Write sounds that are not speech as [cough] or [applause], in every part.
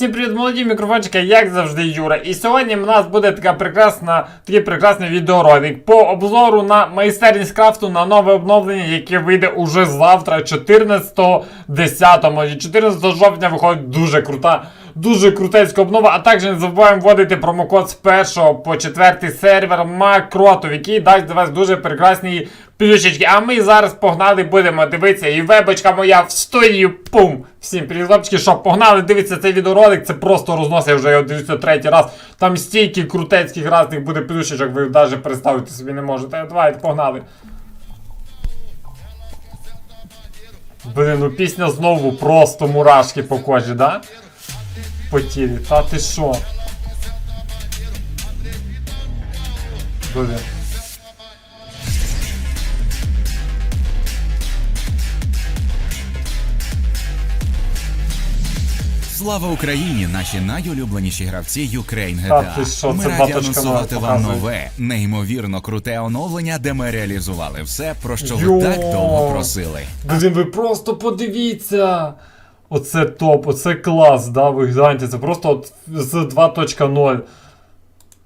Всім привіт, молоді мікрофончики, як завжди, Юра. І сьогодні в нас буде така прекрасна, такий прекрасний відеоролик по обзору на майстерність крафту на нове обновлення, яке вийде уже завтра, 14.10. І 14 жовтня виходить дуже крута, дуже крутецька обнова. А також не забуваємо вводити промокод з 1 по 4 сервер Макротов, який дасть до вас дуже прекрасні плюшечки. А ми зараз погнали, будемо дивитися. І вебочка моя встоїть, пум! Всім привіт, хлопчики, що погнали, дивіться цей відеоролик, це просто рознос, я вже його дивлюся третій раз. Там стільки крутецьких разних буде плюшечок, ви навіть представити собі не можете. Давайте, погнали. Блин, ну пісня знову просто мурашки по кожі, да? По тілі. Та ти що? Блин. Слава Україні! Наші найулюбленіші гравці Ukraine Та ти що, Ми це раді баточка анонсувати вам показує. нове, неймовірно круте оновлення, де ми реалізували все, про що Йо! ви так довго просили. Блін, ви просто подивіться! Оце топ, оце клас, да, ви гляньте, це просто от з 2.0.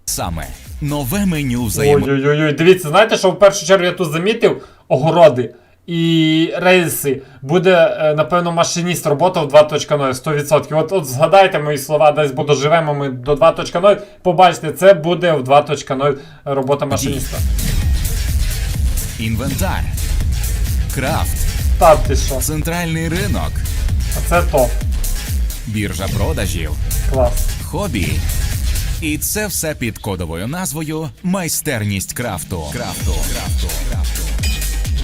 Саме нове меню взаємо. Ой-ой-ой, дивіться, знаєте, що в першу чергу я тут замітив? Огороди і рейси. Буде, е, напевно, машиніст робота в 2.0, 100%. От, от згадайте мої слова, десь бо доживемо ми до 2.0, побачите, це буде в 2.0 робота машиніста. Інвентар, крафт, Та ти що, центральний ринок, це топ. біржа продажів, Клас. хобі. І це все під кодовою назвою майстерність крафту. Крафту. Крафту. Крафту.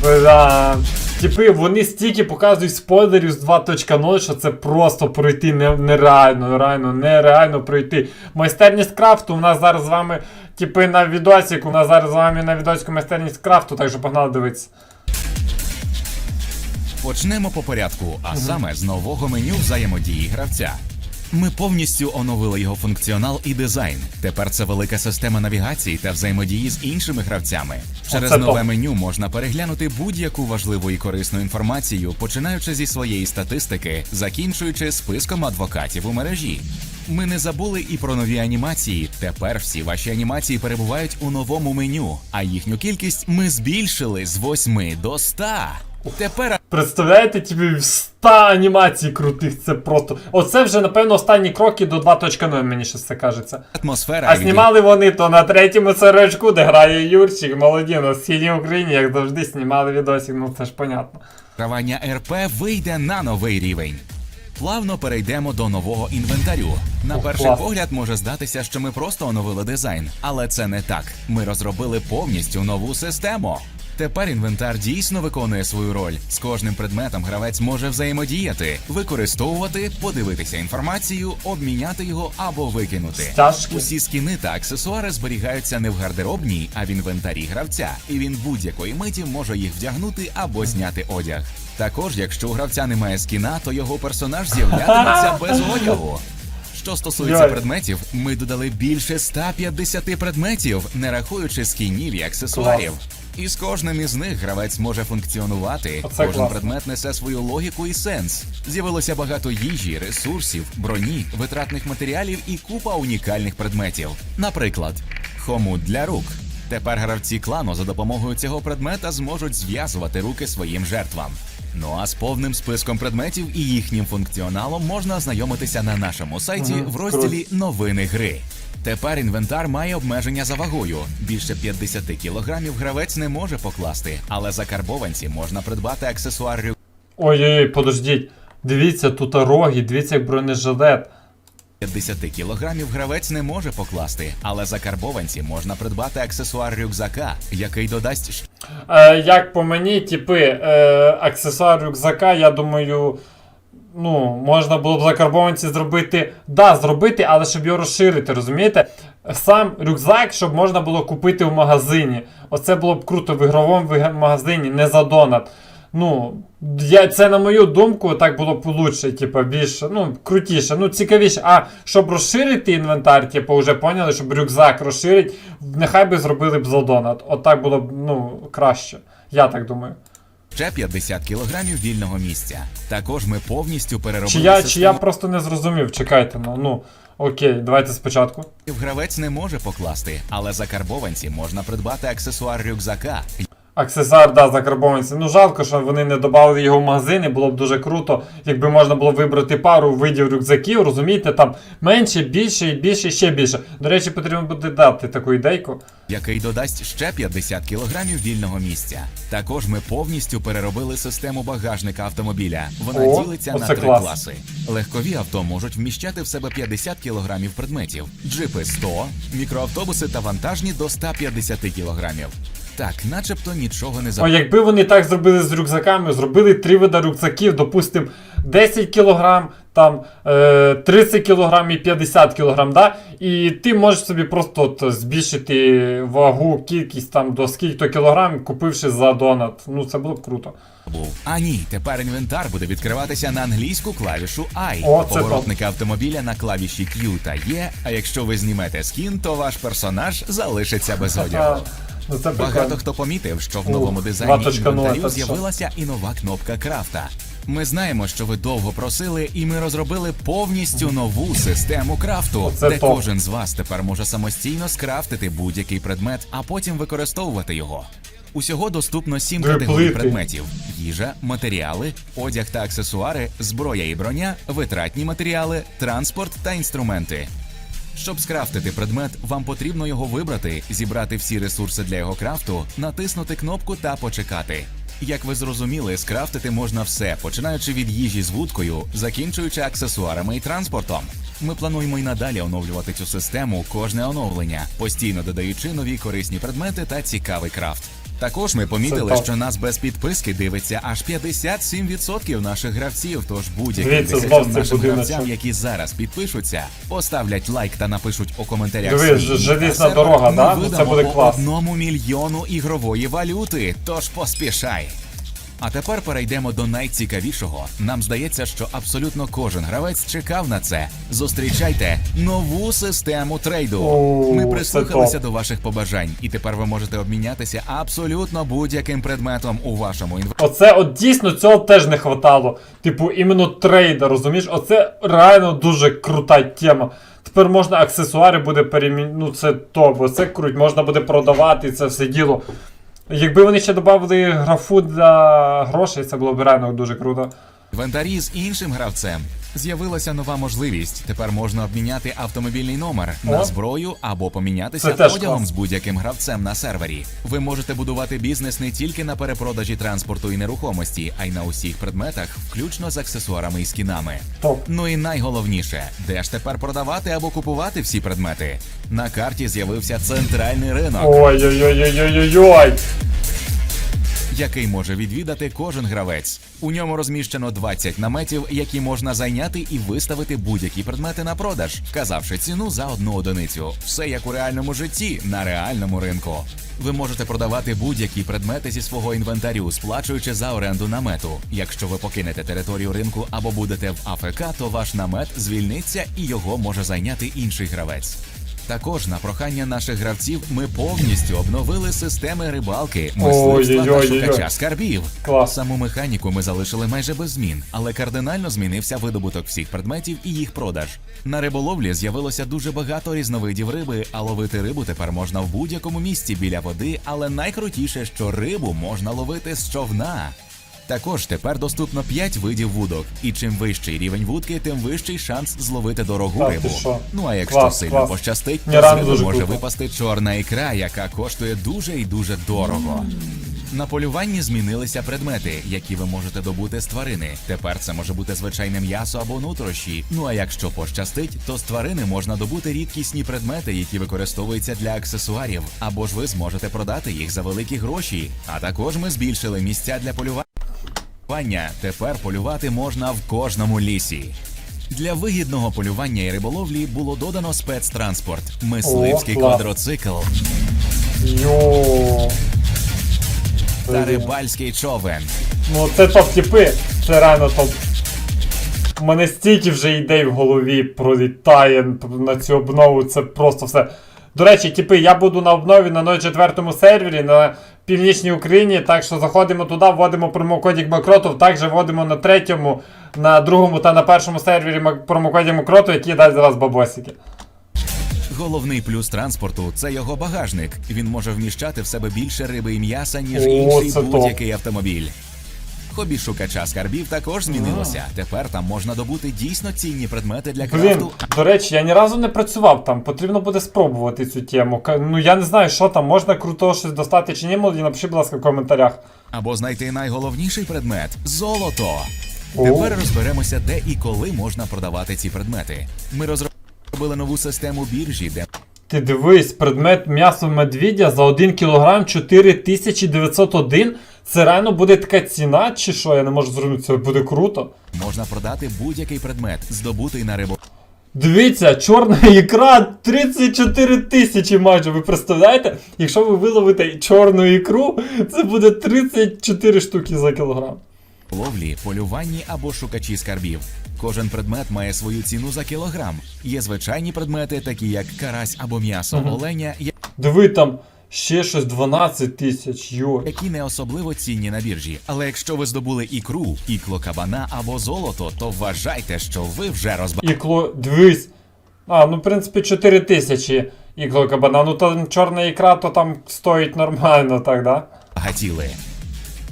Бля, типи, вони стільки показують спойлерів з 2.0, що це просто пройти не, нереально, реально, нереально пройти. Майстерність крафту у нас зараз з вами, типи, на відосіку, у нас зараз з вами на відосіку майстерність крафту, так що погнали дивитися. Почнемо по порядку, а саме з нового меню взаємодії гравця. Ми повністю оновили його функціонал і дизайн. Тепер це велика система навігації та взаємодії з іншими гравцями. Через нове меню можна переглянути будь-яку важливу і корисну інформацію, починаючи зі своєї статистики, закінчуючи списком адвокатів у мережі. Ми не забули і про нові анімації. Тепер всі ваші анімації перебувають у новому меню, а їхню кількість ми збільшили з 8 до 100. Тепер Представляєте, типу, 100 анімацій крутих, це просто. Оце вже, напевно, останні кроки до 2.0, мені щось це кажеться. атмосфера А знімали вони то на третьому сорочку, де грає Юрчик, молоді, на східній Україні, як завжди, знімали відосик, ну це ж понятно. Травання РП вийде на новий рівень. Плавно перейдемо до нового інвентарю. На О, перший клас. погляд може здатися, що ми просто оновили дизайн, але це не так. Ми розробили повністю нову систему. Тепер інвентар дійсно виконує свою роль. З кожним предметом гравець може взаємодіяти, використовувати, подивитися інформацію, обміняти його або викинути. Стяжки. Усі скіни та аксесуари зберігаються не в гардеробній, а в інвентарі гравця, і він будь-якої миті може їх вдягнути або зняти одяг. Також, якщо у гравця немає скіна, то його персонаж з'являтиметься [laughs] без одягу. Що стосується Йой. предметів, ми додали більше 150 предметів, не рахуючи скінів і аксесуарів. І з кожним із них гравець може функціонувати. Оце Кожен класно. предмет несе свою логіку і сенс. З'явилося багато їжі, ресурсів, броні, витратних матеріалів і купа унікальних предметів. Наприклад, хомут для рук. Тепер гравці клану за допомогою цього предмета зможуть зв'язувати руки своїм жертвам. Ну а з повним списком предметів і їхнім функціоналом можна ознайомитися на нашому сайті в розділі Новини гри. Тепер інвентар має обмеження за вагою. Більше 50 кілограмів гравець не може покласти, але за карбованці можна придбати аксесуар рю- Ой-ой-ой, подождіть. Дивіться, тут роги, дивіться, як бронежилет. 50 кілограмів гравець не може покласти, але за карбованці можна придбати аксесуар рюкзака, який додасть Е, як по мені, типи, е, аксесуар рюкзака, я думаю, ну, можна було б закарбованці зробити. Да, зробити, але щоб його розширити, розумієте? Сам рюкзак, щоб можна було купити в магазині. Оце було б круто в ігровому магазині, не за донат. Ну, я, це на мою думку, так було б лучше, типу, більше, ну, крутіше, ну, цікавіше. А щоб розширити інвентар, типу, вже поняли, щоб рюкзак розширити, нехай би зробили б за донат. От було б, ну, краще. Я так думаю. Ще 50 кілограмів вільного місця. Також ми повністю переробили Чи я, чи я просто не зрозумів, чекайте, ну, ну, окей, давайте спочатку. Гравець не може покласти, але за карбованці можна придбати аксесуар рюкзака. Аксесуар, да, закарбованці. Ну жалко, що вони не додали його в магазини, було б дуже круто, якби можна було вибрати пару видів рюкзаків, розумієте, там менше, більше, і більше, ще більше. До речі, потрібно буде дати таку ідейку. який додасть ще 50 кілограмів вільного місця. Також ми повністю переробили систему багажника автомобіля. Вона О, ділиться на три клас. класи. Легкові авто можуть вміщати в себе 50 кілограмів предметів, джипи 100, мікроавтобуси та вантажні до 150 кілограмів. Так, начебто нічого не О, забули. якби вони так зробили з рюкзаками, зробили три вида рюкзаків, допустим, 10 кг, там е, 30 кг і 50 кг, да? і ти можеш собі просто от, збільшити вагу, кількість там до скільки кілограмів, купивши за донат. Ну це було б круто. А ні, тепер інвентар буде відкриватися на англійську клавішу I. О, це Поворотника автомобіля на клавіші Q та E, А якщо ви знімете скін, то ваш персонаж залишиться без одягу. Ну це Багато хто помітив, що в новому дизайні інвентарю з'явилася і нова кнопка крафта. Ми знаємо, що ви довго просили, і ми розробили повністю нову систему крафту, Оце де топ. кожен з вас тепер може самостійно скрафтити будь-який предмет, а потім використовувати його. Усього доступно сім категорій предметів: їжа, матеріали, одяг та аксесуари, зброя і броня, витратні матеріали, транспорт та інструменти. Щоб скрафтити предмет, вам потрібно його вибрати, зібрати всі ресурси для його крафту, натиснути кнопку та почекати. Як ви зрозуміли, скрафтити можна все, починаючи від їжі з вудкою, закінчуючи аксесуарами і транспортом. Ми плануємо й надалі оновлювати цю систему кожне оновлення, постійно додаючи нові корисні предмети та цікавий крафт. Також ми помітили, що нас без підписки дивиться аж 57% наших гравців. Тож будь-які нашим гравцям, які зараз підпишуться, поставлять лайк та напишуть у коментарях. Дивись, желізна дорога, да? Це буде клас. одному мільйону ігрової валюти. Тож поспішай. А тепер перейдемо до найцікавішого. Нам здається, що абсолютно кожен гравець чекав на це. Зустрічайте нову систему трейду. О, Ми прислухалися до ваших побажань, і тепер ви можете обмінятися абсолютно будь-яким предметом у вашому інвентарі. Оце от дійсно цього теж не хватало. Типу, іменно трейда, розумієш? Оце реально дуже крута тема. Тепер можна аксесуари буде перемінити. Ну це топ, оце круть, можна буде продавати це все діло. Якби вони ще додали графу для грошей, це було б реально дуже круто. Інвентарі з іншим гравцем. З'явилася нова можливість. Тепер можна обміняти автомобільний номер на зброю або помінятися одягом з будь-яким гравцем на сервері. Ви можете будувати бізнес не тільки на перепродажі транспорту і нерухомості, а й на усіх предметах, включно з аксесуарами і скінами. Топ. Ну і найголовніше, де ж тепер продавати або купувати всі предмети? На карті з'явився центральний ринок. Ой-ой-ой-ой-ой-ой. Який може відвідати кожен гравець. У ньому розміщено 20 наметів, які можна зайняти і виставити будь-які предмети на продаж, вказавши ціну за одну одиницю. Все як у реальному житті на реальному ринку. Ви можете продавати будь-які предмети зі свого інвентарю, сплачуючи за оренду намету. Якщо ви покинете територію ринку або будете в АФК, то ваш намет звільниться і його може зайняти інший гравець. Також на прохання наших гравців ми повністю обновили системи рибалки, мисливства та шукача скарбів. Клас. Саму механіку ми залишили майже без змін, але кардинально змінився видобуток всіх предметів і їх продаж. На риболовлі з'явилося дуже багато різновидів риби, а ловити рибу тепер можна в будь-якому місці біля води, але найкрутіше, що рибу можна ловити з човна. Також тепер доступно 5 видів вудок, і чим вищий рівень вудки, тим вищий шанс зловити дорогу Та ти рибу. Ну а якщо Клас, сильно клас. пощастить, то з риби може круто. випасти чорна ікра, яка коштує дуже і дуже дорого. На полюванні змінилися предмети, які ви можете добути з тварини. Тепер це може бути звичайне м'ясо або нутрощі. Ну а якщо пощастить, то з тварини можна добути рідкісні предмети, які використовуються для аксесуарів, або ж ви зможете продати їх за великі гроші. А також ми збільшили місця для полювання. Полювання тепер полювати можна в кожному лісі. Для вигідного полювання і риболовлі було додано спецтранспорт, мисливський О, квадроцикл Йо. та рибальський човен. Ну це топ типи, це реально топ. У мене стільки вже ідей в голові пролітає на цю обнову, це просто все. До речі, типи, я буду на обнові на 04 сервері на Північній Україні. Так що заходимо туди, вводимо промокодік Макротов, також вводимо на третьому, на другому та на першому сервері промокодік Макротов, який дасть зараз бабосики. Головний плюс транспорту це його багажник. Він може вміщати в себе більше риби і м'яса, ніж О, інший це топ. будь-який автомобіль. Хобі шукача скарбів також змінилося. Тепер там можна добути дійсно цінні предмети для Блін, крафту, до речі, я ні разу не працював там. Потрібно буде спробувати цю тему. Ка- Ну я не знаю, що там, можна крутого щось достати чи ні, молоді, напишіть, будь ласка, в коментарях. або знайти найголовніший предмет золото. О. Тепер розберемося, де і коли можна продавати ці предмети. Ми розробили нову систему біржі, де Ти дивись, предмет м'ясо медведя за 1 кг 4901. Це реально буде така ціна, чи що? Я не можу зрозуміти, це буде круто. можна продати будь-який предмет, здобутий на рибу. Дивіться, чорна ікра 34 тисячі майже. Ви представляєте? Якщо ви виловите чорну ікру, це буде 34 штуки за кілограм. ловлі, полюванні або шукачі скарбів. Кожен предмет має свою ціну за кілограм. Є звичайні предмети, такі як карась або м'ясо оленя, Диви там ще щось 12 тисяч, йо. які не особливо цінні на біржі. Але якщо ви здобули ікру, ікло кабана або золото, то вважайте, що ви вже Ікло, дивись. А, ну в принципі 4 тисячі ікло кабана. Ну там чорна ікра, то там стоїть нормально, так, да? розбагатіли.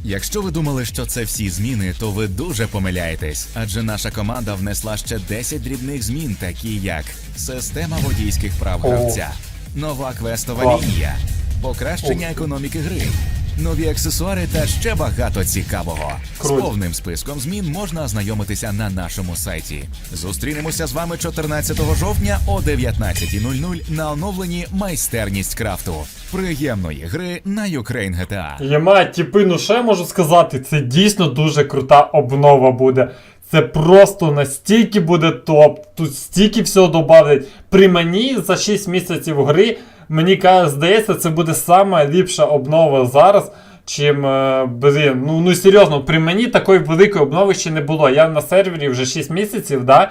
Якщо ви думали, що це всі зміни, то ви дуже помиляєтесь, адже наша команда внесла ще 10 дрібних змін, такі як система водійських прав гравця, нова квестова лінія, покращення економіки гри, нові аксесуари та ще багато цікавого. З повним списком змін можна ознайомитися на нашому сайті. Зустрінемося з вами 14 жовтня о 19.00 на оновленні майстерність крафту. Приємної гри на Ukraine GTA. Єма, типи, ну що я можу сказати? Це дійсно дуже крута обнова буде. Це просто настільки буде топ. Тут стільки всього додавлять. При мені за 6 місяців гри, мені здається, це буде сама ліпша обнова зараз. Чим, е, блін, ну, ну серйозно, при мені такої великої обнови ще не було. Я на сервері вже 6 місяців, да,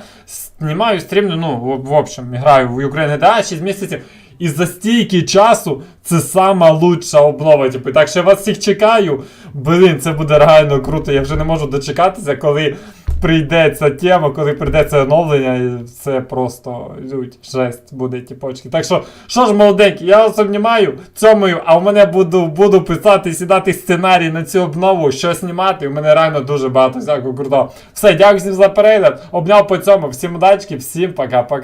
знімаю стрімлю, ну, в, в общем, граю в Ukraine GTA 6 місяців. І за стільки часу це сама лучша обнова. Типу. Так що я вас всіх чекаю. Блін, це буде реально круто. Я вже не можу дочекатися, коли прийде ця тема, коли прийде це оновлення, і це просто лють, жесть буде, тіпочки. Так що, що ж, молоденькі, я вас обнімаю, цьомою, а в мене буду, буду писати, сідати сценарій на цю обнову, що знімати. У мене реально дуже багато всякого крутого. Все, дякую всім за перегляд. Обняв по цьому. Всім удачки, всім пока-пока.